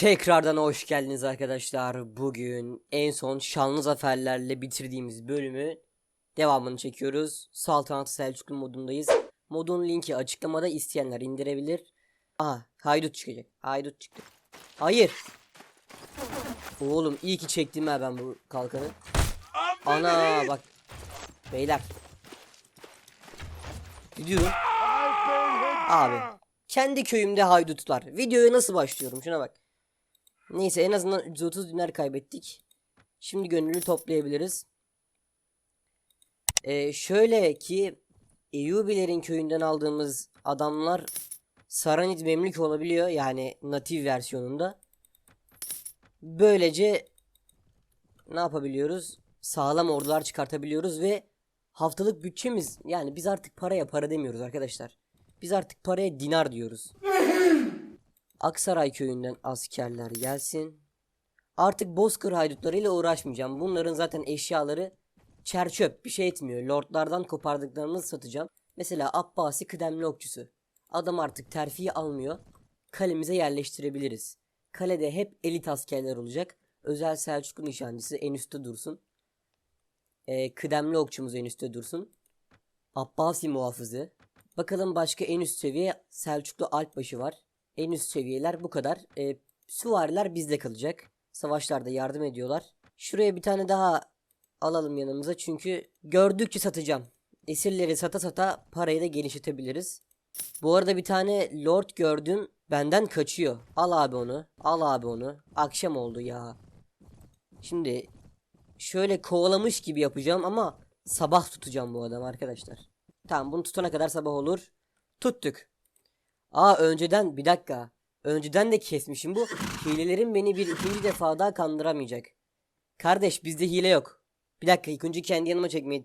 Tekrardan hoş geldiniz arkadaşlar. Bugün en son şanlı zaferlerle bitirdiğimiz bölümü devamını çekiyoruz. Saltanat Selçuklu modundayız. Modun linki açıklamada isteyenler indirebilir. Aha haydut çıkacak. Haydut çıktı. Hayır. Oğlum iyi ki çektim ha ben bu kalkanı. Ana bak. Beyler. Gidiyorum. Abi. Kendi köyümde haydutlar. Videoya nasıl başlıyorum? Şuna bak. Neyse en azından 130 dinar kaybettik. Şimdi gönüllü toplayabiliriz. Ee, şöyle ki Eyyubilerin köyünden aldığımız adamlar Saranit Memlük olabiliyor. Yani natif versiyonunda. Böylece ne yapabiliyoruz? Sağlam ordular çıkartabiliyoruz ve haftalık bütçemiz yani biz artık paraya para demiyoruz arkadaşlar. Biz artık paraya dinar diyoruz. Aksaray köyünden askerler gelsin. Artık Bozkır haydutlarıyla uğraşmayacağım. Bunların zaten eşyaları çerçöp bir şey etmiyor. Lordlardan kopardıklarımızı satacağım. Mesela Abbasi kıdemli okçusu. Adam artık terfiyi almıyor. Kalemize yerleştirebiliriz. Kalede hep elit askerler olacak. Özel Selçuklu nişancısı en üstte dursun. Ee, kıdemli okçumuz en üstte dursun. Abbasi muhafızı. Bakalım başka en üst seviye Selçuklu Alpbaşı var. En üst seviyeler bu kadar. Ee, süvariler bizde kalacak. Savaşlarda yardım ediyorlar. Şuraya bir tane daha alalım yanımıza çünkü gördükçe satacağım. Esirleri sata sata parayı da genişletebiliriz. Bu arada bir tane lord gördüm benden kaçıyor. Al abi onu. Al abi onu. Akşam oldu ya. Şimdi şöyle kovalamış gibi yapacağım ama sabah tutacağım bu adamı arkadaşlar. Tamam bunu tutana kadar sabah olur. Tuttuk. Aa önceden bir dakika. Önceden de kesmişim bu. Hilelerin beni bir ikinci defa daha kandıramayacak. Kardeş bizde hile yok. Bir dakika ilk önce kendi yanıma çekmeye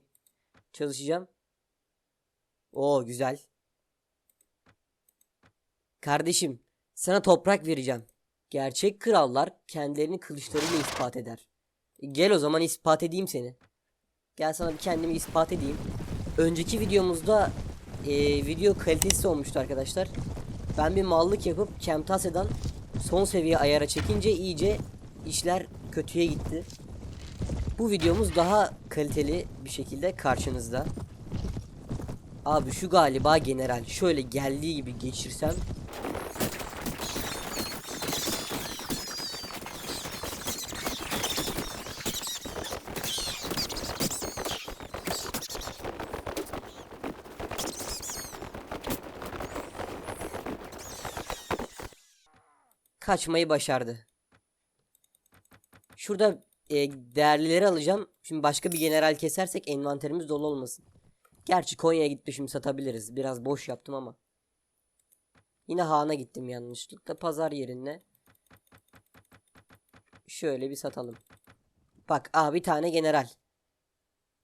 çalışacağım. Oo güzel. Kardeşim sana toprak vereceğim. Gerçek krallar kendilerini kılıçlarıyla ispat eder. Gel o zaman ispat edeyim seni. Gel sana bir kendimi ispat edeyim. Önceki videomuzda e, video kalitesi olmuştu arkadaşlar. Ben bir mallık yapıp Camtasia'dan son seviye ayara çekince iyice işler kötüye gitti. Bu videomuz daha kaliteli bir şekilde karşınızda. Abi şu galiba general. Şöyle geldiği gibi geçirsem. Kaçmayı başardı. Şurada e, değerlileri alacağım. Şimdi başka bir general kesersek envanterimiz dolu olmasın. Gerçi Konya'ya gitti şimdi satabiliriz. Biraz boş yaptım ama. Yine Han'a gittim yanlışlıkla. Pazar yerine. Şöyle bir satalım. Bak aa bir tane general.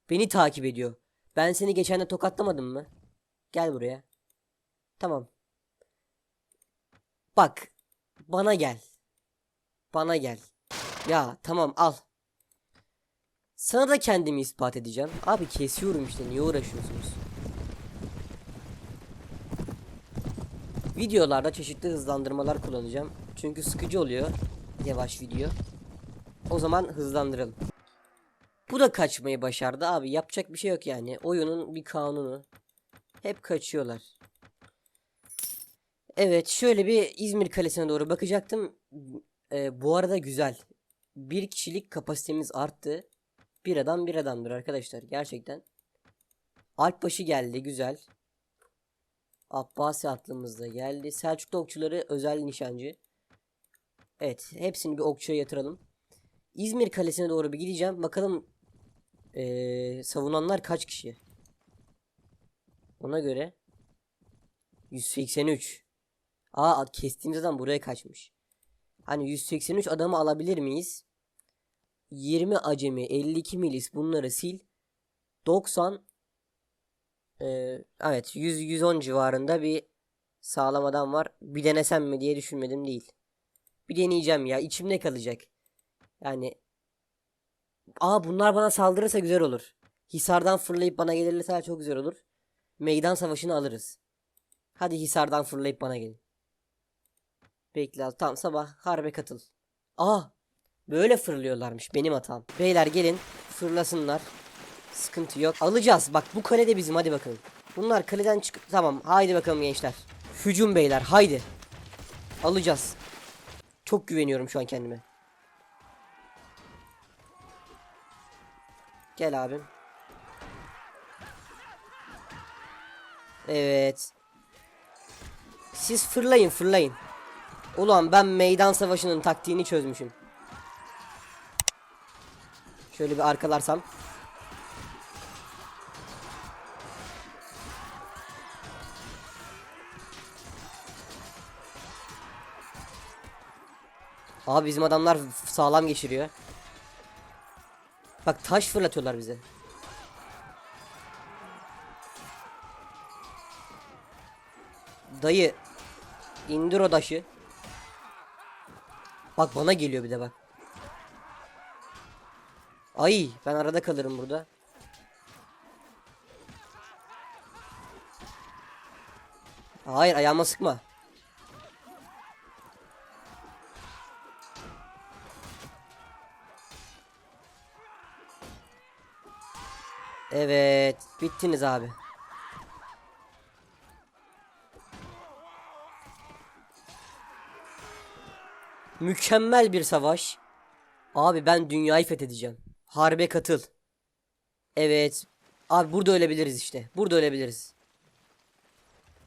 Beni takip ediyor. Ben seni geçen de tokatlamadım mı? Gel buraya. Tamam. Bak. Bana gel. Bana gel. Ya tamam al. Sana da kendimi ispat edeceğim. Abi kesiyorum işte niye uğraşıyorsunuz? Videolarda çeşitli hızlandırmalar kullanacağım. Çünkü sıkıcı oluyor. Yavaş video. O zaman hızlandıralım. Bu da kaçmayı başardı abi. Yapacak bir şey yok yani. Oyunun bir kanunu. Hep kaçıyorlar. Evet şöyle bir İzmir Kalesi'ne doğru bakacaktım. Ee, bu arada güzel. Bir kişilik kapasitemiz arttı. Bir adam bir adamdır arkadaşlar gerçekten. Alpbaşı geldi güzel. Abbasi aklımızda geldi. Selçuklu okçuları özel nişancı. Evet hepsini bir okçuya yatıralım. İzmir Kalesi'ne doğru bir gideceğim. Bakalım ee, savunanlar kaç kişi? Ona göre 183. Aa kestiğimiz adam buraya kaçmış. Hani 183 adamı alabilir miyiz? 20 acemi, 52 milis bunları sil. 90 e, evet 100 110 civarında bir sağlam adam var. Bir denesem mi diye düşünmedim değil. Bir deneyeceğim ya. içimde kalacak. Yani Aa bunlar bana saldırırsa güzel olur. Hisardan fırlayıp bana gelirse çok güzel olur. Meydan savaşını alırız. Hadi Hisardan fırlayıp bana gelin. Bekle al. Tamam sabah harbe katıl. Aa böyle fırlıyorlarmış benim hatam. Beyler gelin fırlasınlar. Sıkıntı yok. Alacağız. Bak bu kale de bizim hadi bakalım. Bunlar kaleden çık... Tamam haydi bakalım gençler. Hücum beyler haydi. Alacağız. Çok güveniyorum şu an kendime. Gel abim. Evet. Siz fırlayın fırlayın. Ulan ben meydan savaşının taktiğini çözmüşüm. Şöyle bir arkalarsam. Abi bizim adamlar sağlam geçiriyor. Bak taş fırlatıyorlar bize. Dayı indir o taşı. Bak bana geliyor bir de bak. Ay ben arada kalırım burada. Hayır ayağıma sıkma. Evet bittiniz abi. Mükemmel bir savaş. Abi ben dünyayı fethedeceğim. Harbe katıl. Evet. Abi burada ölebiliriz işte. Burada ölebiliriz.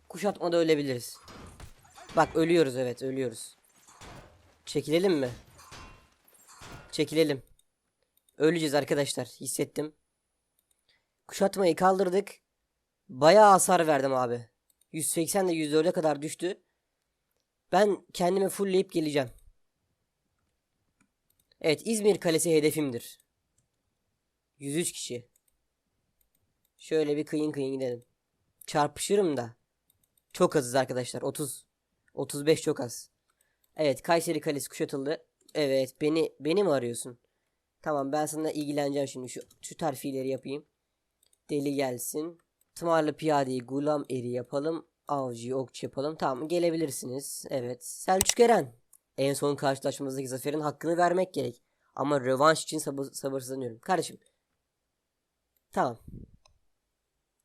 Kuşatmada ölebiliriz. Bak ölüyoruz evet ölüyoruz. Çekilelim mi? Çekilelim. Öleceğiz arkadaşlar. Hissettim. Kuşatmayı kaldırdık. Bayağı hasar verdim abi. 180 ile 104'e kadar düştü. Ben kendimi fullleyip geleceğim. Evet İzmir Kalesi hedefimdir. 103 kişi. Şöyle bir kıyın kıyın gidelim. Çarpışırım da. Çok azız arkadaşlar. 30. 35 çok az. Evet Kayseri Kalesi kuşatıldı. Evet beni beni mi arıyorsun? Tamam ben sana ilgileneceğim şimdi. Şu, şu terfileri yapayım. Deli gelsin. Tımarlı piyadeyi gulam eri yapalım. Avcıyı okçu yapalım. Tamam gelebilirsiniz. Evet. Selçuk Eren. En son karşılaşmamızdaki zaferin hakkını vermek gerek. Ama rövanş için sabır, sabırsızlanıyorum. Kardeşim. Tamam.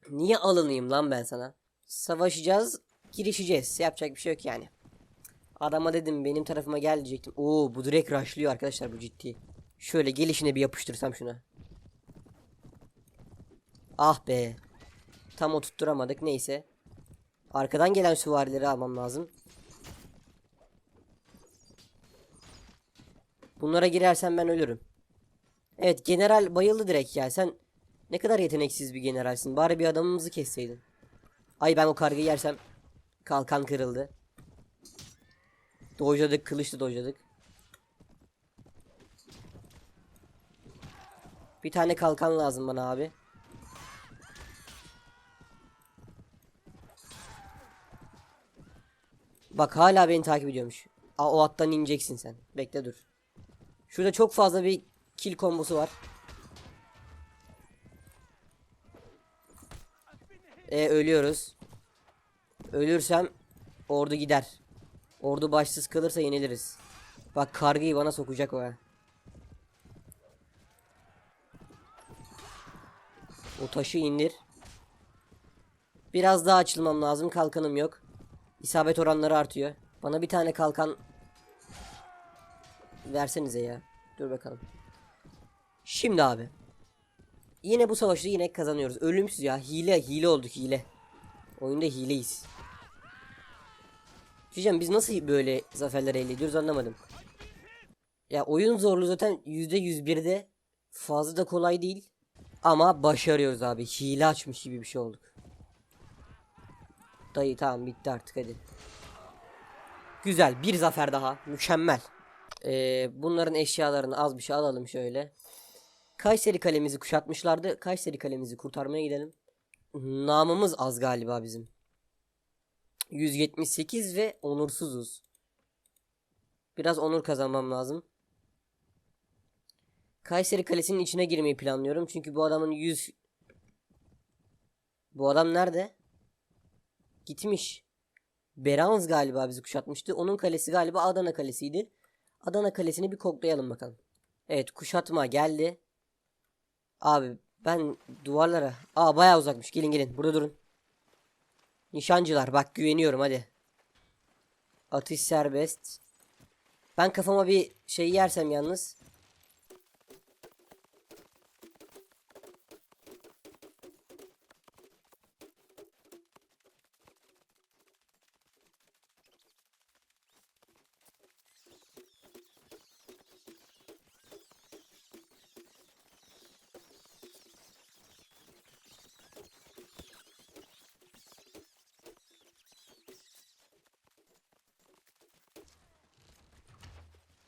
Niye alınayım lan ben sana? Savaşacağız. Girişeceğiz. Yapacak bir şey yok yani. Adama dedim benim tarafıma gel diyecektim. Oo bu direkt rushlıyor arkadaşlar bu ciddi. Şöyle gelişine bir yapıştırsam şuna. Ah be. Tam oturtturamadık neyse. Arkadan gelen süvarileri almam lazım. Bunlara girersem ben ölürüm. Evet general bayıldı direkt ya. Sen ne kadar yeteneksiz bir generalsin. Bari bir adamımızı kesseydin. Ay ben o kargıyı yersem kalkan kırıldı. Dojladık kılıçlı dojladık. Bir tane kalkan lazım bana abi. Bak hala beni takip ediyormuş. Aa, o attan ineceksin sen. Bekle dur. Şurada çok fazla bir kill kombosu var. E ölüyoruz. Ölürsem ordu gider. Ordu başsız kalırsa yeniliriz. Bak kargıyı bana sokacak o ha. O taşı indir. Biraz daha açılmam lazım. Kalkanım yok. İsabet oranları artıyor. Bana bir tane kalkan versenize ya. Dur bakalım. Şimdi abi. Yine bu savaşı yine kazanıyoruz. Ölümsüz ya. Hile, hile olduk hile. Oyunda hileyiz. Diyeceğim biz nasıl böyle zaferler elde ediyoruz anlamadım. Ya oyun zorluğu zaten %101'de fazla da kolay değil. Ama başarıyoruz abi. Hile açmış gibi bir şey olduk. Dayı tamam bitti artık hadi. Güzel bir zafer daha. Mükemmel. Ee, bunların eşyalarını az bir şey alalım şöyle. Kayseri kalemizi kuşatmışlardı. Kayseri kalemizi kurtarmaya gidelim. Namımız az galiba bizim. 178 ve onursuzuz. Biraz onur kazanmam lazım. Kayseri Kalesi'nin içine girmeyi planlıyorum. Çünkü bu adamın 100... Bu adam nerede? Gitmiş. Beranz galiba bizi kuşatmıştı. Onun kalesi galiba Adana kalesiydi. Adana kalesini bir koklayalım bakalım. Evet kuşatma geldi. Abi ben duvarlara... Aa bayağı uzakmış. Gelin gelin burada durun. Nişancılar bak güveniyorum hadi. Atış serbest. Ben kafama bir şey yersem yalnız.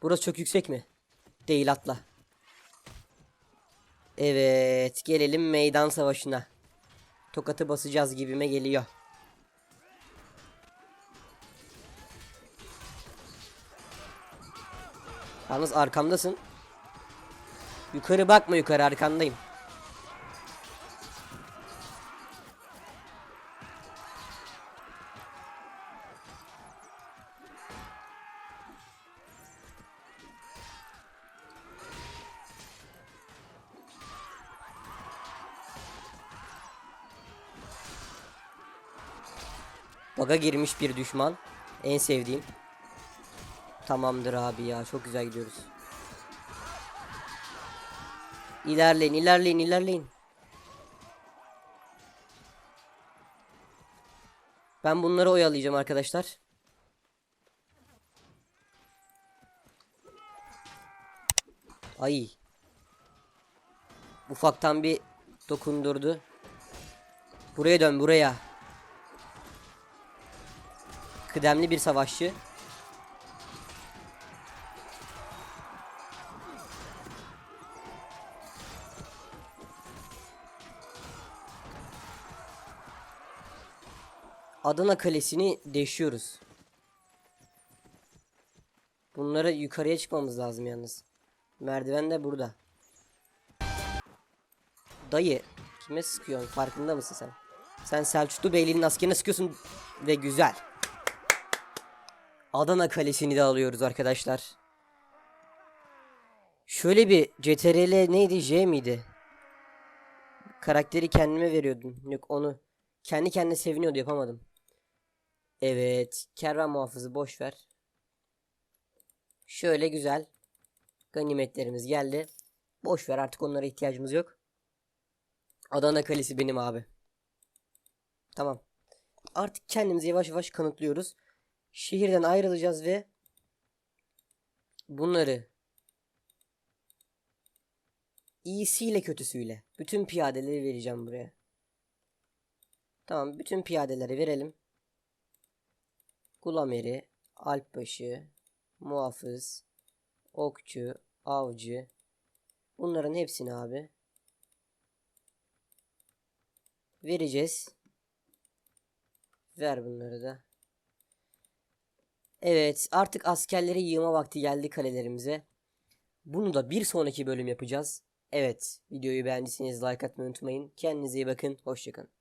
Burası çok yüksek mi? Değil atla. Evet gelelim meydan savaşına. Tokatı basacağız gibime geliyor. Yalnız arkamdasın. Yukarı bakma yukarı arkandayım. Baga girmiş bir düşman. En sevdiğim. Tamamdır abi ya çok güzel gidiyoruz. İlerleyin ilerleyin ilerleyin. Ben bunları oyalayacağım arkadaşlar. Ay. Ufaktan bir dokundurdu. Buraya dön buraya. Kıdemli bir savaşçı. Adana Kalesi'ni deşiyoruz. Bunları yukarıya çıkmamız lazım yalnız. Merdiven de burada. Dayı kime sıkıyorsun farkında mısın sen? Sen Selçuklu Beyliği'nin askerine sıkıyorsun ve güzel. Adana Kalesi'ni de alıyoruz arkadaşlar. Şöyle bir CTRL neydi J miydi? Karakteri kendime veriyordum. Yok onu kendi kendine seviniyordu yapamadım. Evet. Kervan muhafızı boş ver. Şöyle güzel. Ganimetlerimiz geldi. Boş ver artık onlara ihtiyacımız yok. Adana Kalesi benim abi. Tamam. Artık kendimizi yavaş yavaş kanıtlıyoruz. Şehirden ayrılacağız ve bunları iyisiyle kötüsüyle bütün piyadeleri vereceğim buraya. Tamam bütün piyadeleri verelim. Gulameri, Alpbaşı, Muhafız, Okçu, Avcı. Bunların hepsini abi vereceğiz. Ver bunları da. Evet artık askerleri yığma vakti geldi kalelerimize. Bunu da bir sonraki bölüm yapacağız. Evet videoyu beğendiyseniz like atmayı unutmayın. Kendinize iyi bakın. Hoşçakalın.